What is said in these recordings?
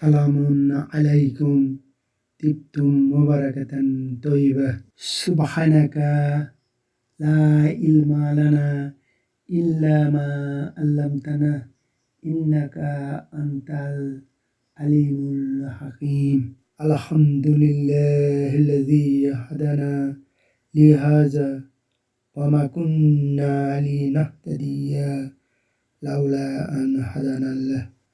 سلام عليكم. طبتم مباركة طيبة. سبحانك لا علم لنا إلا ما علمتنا. إنك أنت العليم الحكيم. الحمد لله الذي هدانا لهذا وما كنا لنهتدي لولا أن هدانا الله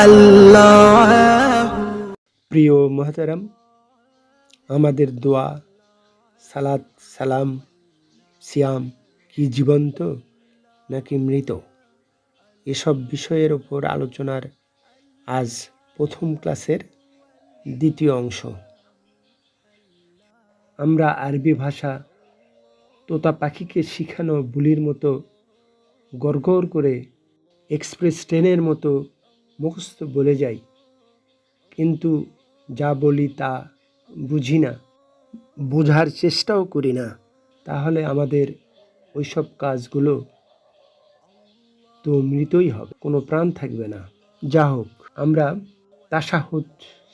আল্লাহ। প্রিয় মহাতারাম, আমাদের দোয়া, সালাত, সালাম, সিয়াম কি জীবন্ত নাকি মৃত? এসব বিষয়ের ওপর আলোচনার আজ প্রথম ক্লাসের দ্বিতীয় অংশ। আমরা আরবি ভাষা তোতা পাখিকে শিখানো বুলির মতো গড়গড় করে এক্সপ্রেস ট্রেনের মতো মুখস্থ বলে যাই। কিন্তু যা বলি তা বুঝি না, বোঝার চেষ্টাও করি না। তাহলে আমাদের ওইসব কাজগুলো তো মৃতই হবে, কোনো প্রাণ থাকবে না। যা হোক, আমরা তাসাহুদ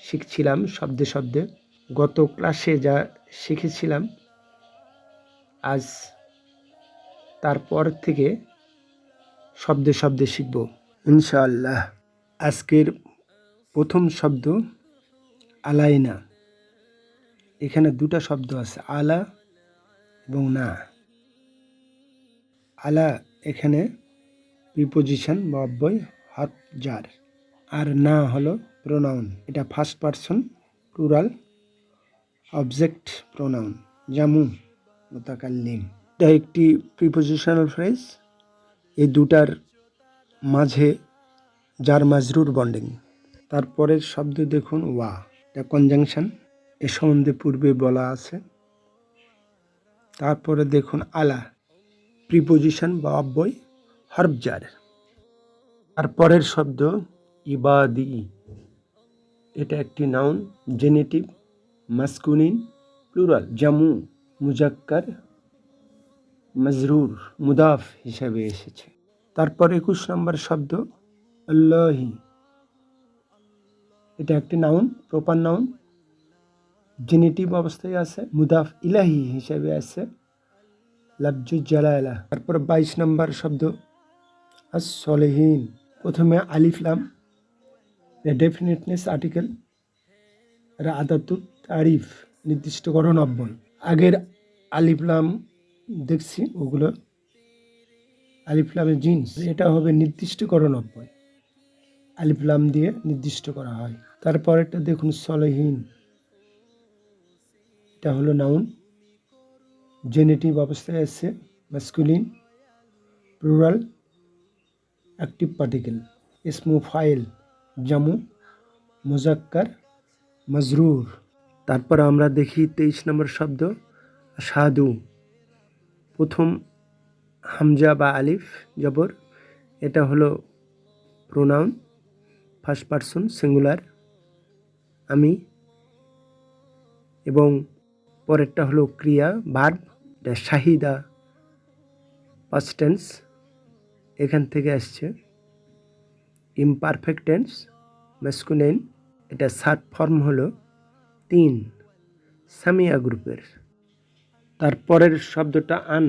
শিখছিলাম শব্দে শব্দে। গত ক্লাসে যা শিখেছিলাম, আজ তারপর থেকে শব্দে শব্দে শিখব, ইনশাআল্লাহ। আজকের প্রথম শব্দ আলাইনা। এখানে দুটো শব্দ আছে, আলা এবং না। আলা এখানে প্রিপোজিশন বা অব্যয়, হাত, যার। আর না হলো প্রোনাউন এটা first person plural object pronoun যেমন মোতাকাল্লিম। এটা একটি প্রিপোজিশনাল ফ্রেজ এই দুটার মাঝে যার মাজরুর বন্ডিং তারপরের শব্দ দেখুন ওয়া, এটা কনজাংশন এ সম্বন্ধে পূর্বে বলা আছে। তারপরে দেখুন আলা প্রিপোজিশন বা অব্যয় হরবজার তারপরের শব্দ ইবাদি। এটা একটি নাউন জেনেটিভ মাস্কুনিন প্লুরাল জামু মুজাক্কার মজরুর মুদাফ হিসাবে এসেছে। তারপর একুশ নম্বর শব্দ আল্লাহি। এটা একটি নাউন প্রপার নাউন জেনেটিভ অবস্থায় আছে, মুদাফ ইলাহি হিসাবে আছে লাবজু জালালা। তারপর বাইশ নম্বর শব্দ আসলেহীন প্রথমে আলিফলাম ডেফিনেটনেস আর্টিকেল আদাতু তারিফ নির্দিষ্টকরণ অব্বল আগের আলিফলাম দেখছি, ওগুলো আলিফলামের জিন্স, এটা হবে নির্দিষ্টকরণ অব্যয় আলিফলাম দিয়ে নির্দিষ্ট করা হয়। তারপরেরটা দেখুন সলহীন। এটা হলো নাউন। জেনেটিভ অবস্থায় আছে ম্যাসকুলিন প্লুরাল, অ্যাক্টিভ পার্টিকেল ইসমু ফাইল জামু, মুজাক্কার, মজরুর। তারপর আমরা দেখি তেইশ নম্বর শব্দ সাধু প্রথম হামজা বা আলিফ, জবর। এটা হলো প্রোনাউন। ফার্স্ট পারসন সিঙ্গুলার আমি, এবং পরেরটা হলো ক্রিয়া ভার্ব এটা শাহিদা পাস্টেন্স এখান থেকে আসছে। ইমপারফেক্ট টেন্স ম্যাসকুনেন এটা সার্ট ফর্ম হলো তিন সামিয়া গ্রুপের তারপরের শব্দটা আন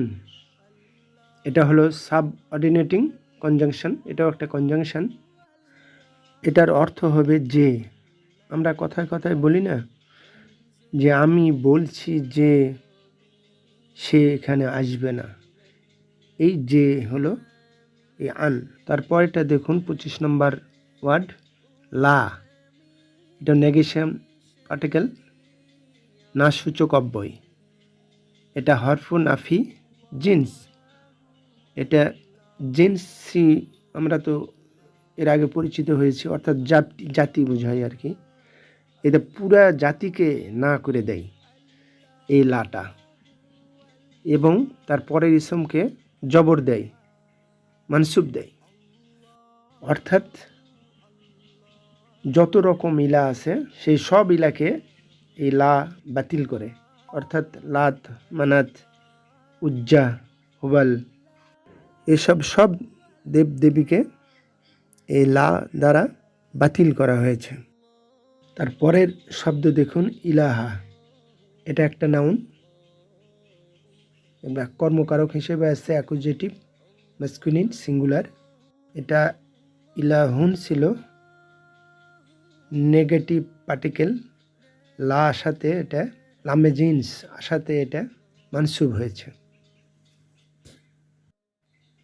এটা হলো সাব অর্ডিনেটিং কনজাংশন এটাও একটা কনজাংশন এটার অর্থ হবে যে, আমরা কথায় কথায় বলি না, যে আমি বলছি যে সে এখানে আসবে না। এই যে হলো এই আন। তারপর এটা দেখুন, পঁচিশ নম্বর ওয়ার্ড, লা। এটা নেগেশন আর্টিকেল না সূচক অব্যয়। এটা হরফু নাফি জিন্স। এটা জিন্সি আমরা তো এর আগে পরিচিত হয়েছি, অর্থাৎ জাতি জাতি বোঝায় আর কি। এটা পুরা জাতিকে না করে দেয় এই লাটা। এবং তার পরের ইসমকে জবর দেয়, মানসুব দেয়। অর্থাৎ যত রকম ইলা আছে, সেই সব ইলাকে এই লা বাতিল করে। অর্থাৎ লাত, মানাত, উজ্জা, হুবাল, এসব সব দেব দেবীকে এই লা দ্বারা বাতিল করা হয়েছে। তার পরের শব্দ দেখুন, ইলাহা। এটা একটা নাউন কর্মকারক হিসেবে আসছে অ্যাকুজেটিভ ম্যাসকুলিন সিঙ্গুলার এটা ইলাহুন ছিল নেগেটিভ পার্টিকেল লা আসাতে এটা, লামে জিন্স আসাতে এটা মানসুব হয়েছে।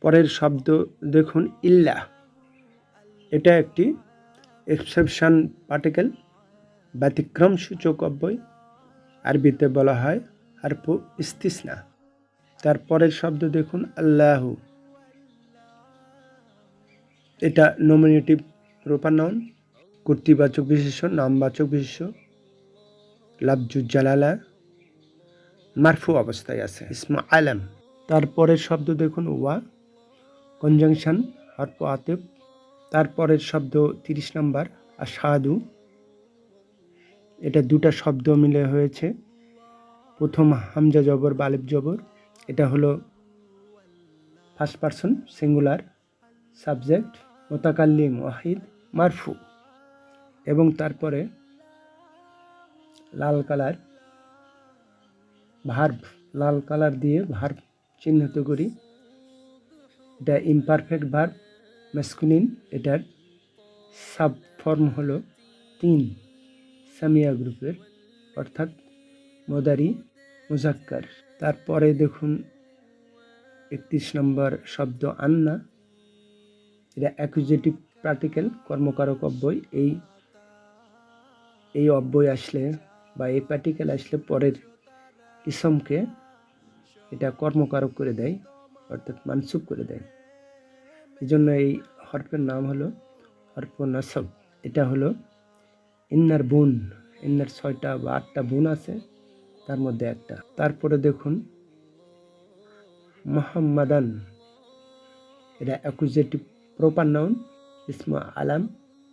পরের শব্দ দেখুন, ইল্লা। এটা একটি এক্সেপশন পার্টিকেল ব্যতিক্রম সূচক অব্যয়, আরবিতে বলা হয় হারফু ইস্তিসনা। তার পরের শব্দ দেখুন, আল্লাহু। এটা নমিনেটিভ রূপার নাউন কর্তৃবাচক বিশেষণ নামবাচক বিশেষ লাবজুজ্জালালা মারফু অবস্থায় আছে, ইসমা আলম। তারপরের শব্দ দেখুন, ওয়া। কনজাংশন হরফ আতেব তারপরের শব্দ তিরিশ নম্বর আসাদু এটা দুটা শব্দ মিলে হয়েছে। প্রথম হামজা জবর, বালিব জবর। এটা হলো ফার্স্ট পারসন সিঙ্গুলার সাবজেক্ট মোতাকাল্লিম, ওয়াহিদ, মারফু। এবং তারপরে লাল কালার, ভার্ব, লাল কালার দিয়ে ভার্ব চিহ্নিত করি। এটা ইমপারফেক্ট ভার্ব ম্যাসকুলিন এটার সাব ফর্ম হলো তিন সামিয়া গ্রুপের, অর্থাৎ মোদারি মুজাক্কার। তারপরে দেখুন, একত্রিশ নম্বর শব্দ আন্না, এটা অ্যাকুজেটিভ পার্টিকেল কর্মকারক অব্যয়। এই এই অব্যয় আসলে বা এই পার্টিকেল আসলে পরের ইসমকে এটা কর্মকারক করে দেয়, অর্থাৎ মানসুব করে দেয়। এই জন্য এই হরফের নাম হলো হরফ নাসব। এটা হলো ইন্নার বোন, ইন্নার ছয়টা বা আটটা বোন আছে, তার মধ্যে একটা। তারপরে দেখুন, মোহাম্মদান, এটা অ্যাকুজেটিভ প্রপার নাউন ইসমা আলাম,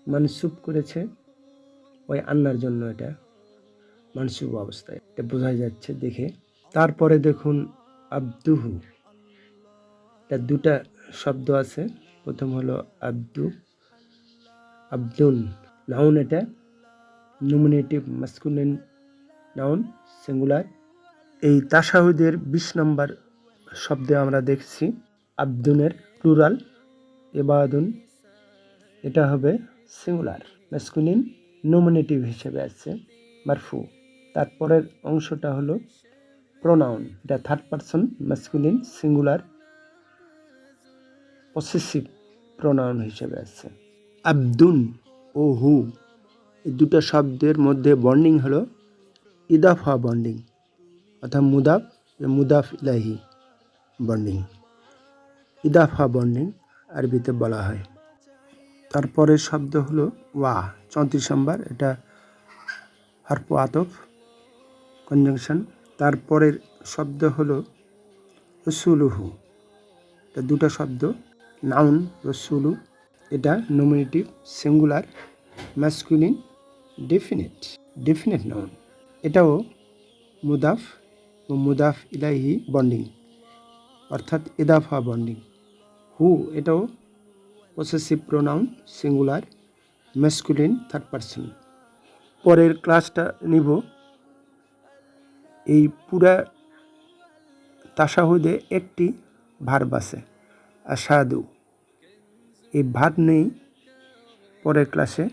মানসুব করেছে, ওই আন্নার জন্য এটা মানসুব অবস্থায়। এটা বোঝা যাচ্ছে দেখে। তারপরে দেখুন, আব্দুহু, এটা দুটা শব্দ আছে। প্রথম হলো আব্দু। আব্দুন নাউন এটা। নমিনেটিভ মাস্কুলিন নাউন সিঙ্গুলার এই তাসাহুদের বিশ নম্বর শব্দে আমরা দেখছি আব্দুনের প্লুরাল এবাদুন। এটা হবে সিঙ্গুলার ম্যাসকুলিন নমিনেটিভ হিসেবে আছে, মারফু। তারপরের অংশটা হলো প্রোনাউন এটা third person masculine singular possessive প্রণয়ন হিসেবে আছে। আব্দুন ও হু, এই দুটো শব্দের মধ্যে বন্ডিং হলো ইদাফা বন্ডিং অর্থাৎ মুদাফ মুদাফ ইলাহি বন্ডিং ইদাফা বন্ডিং আরবিতে বলা হয়। তারপরের শব্দ হলো ওয়া, চৌত্রিশ নম্বর, এটা হরফ আতফ কনজাংশন তারপরের শব্দ হলো রসুলুহু, এটা দুটো শব্দ নাউন, রসুলু, এটা nominative singular masculine definite definite noun এটাও মুদাফ ও মুদাফ ইলাহি বন্ডিং অর্থাৎ এদাফা বন্ডিং হু, এটাও possessive pronoun singular masculine third person পরের ক্লাসটা নিব। এই পুরা তাসাহুদে একটি ভার্ব আছে। আসাদু এই ভাত নেই, পরের ক্লাসে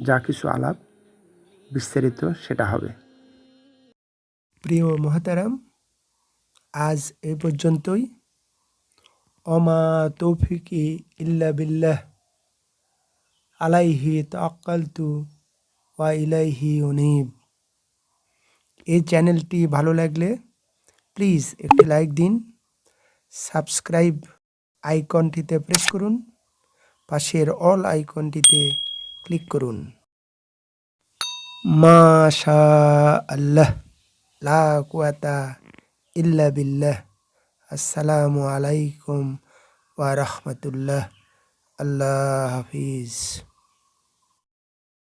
যা কিছু আলাপ বিস্তারিত সেটা হবে। প্রিয় মহাতারাম, আজ এই পর্যন্তই। অমা তৌফিকি ইল্লা বিল্লাহ। আলাইহি তাক্কালতু ওয়া ইলাইহি উনিব। এই চ্যানেলটি ভালো লাগলে প্লিজ একটি লাইক দিন। সাবস্ক্রাইব আইকনটিতে প্রেস করুন, পাশের অল আইকনটিতে ক্লিক করুন। মাশা আল্লাহ লা কুয়াতা ইল্লা বিল্লাহ। আসসালামু আলাইকুম ওয়া রাহমাতুল্লাহ। আল্লাহ হাফিজ।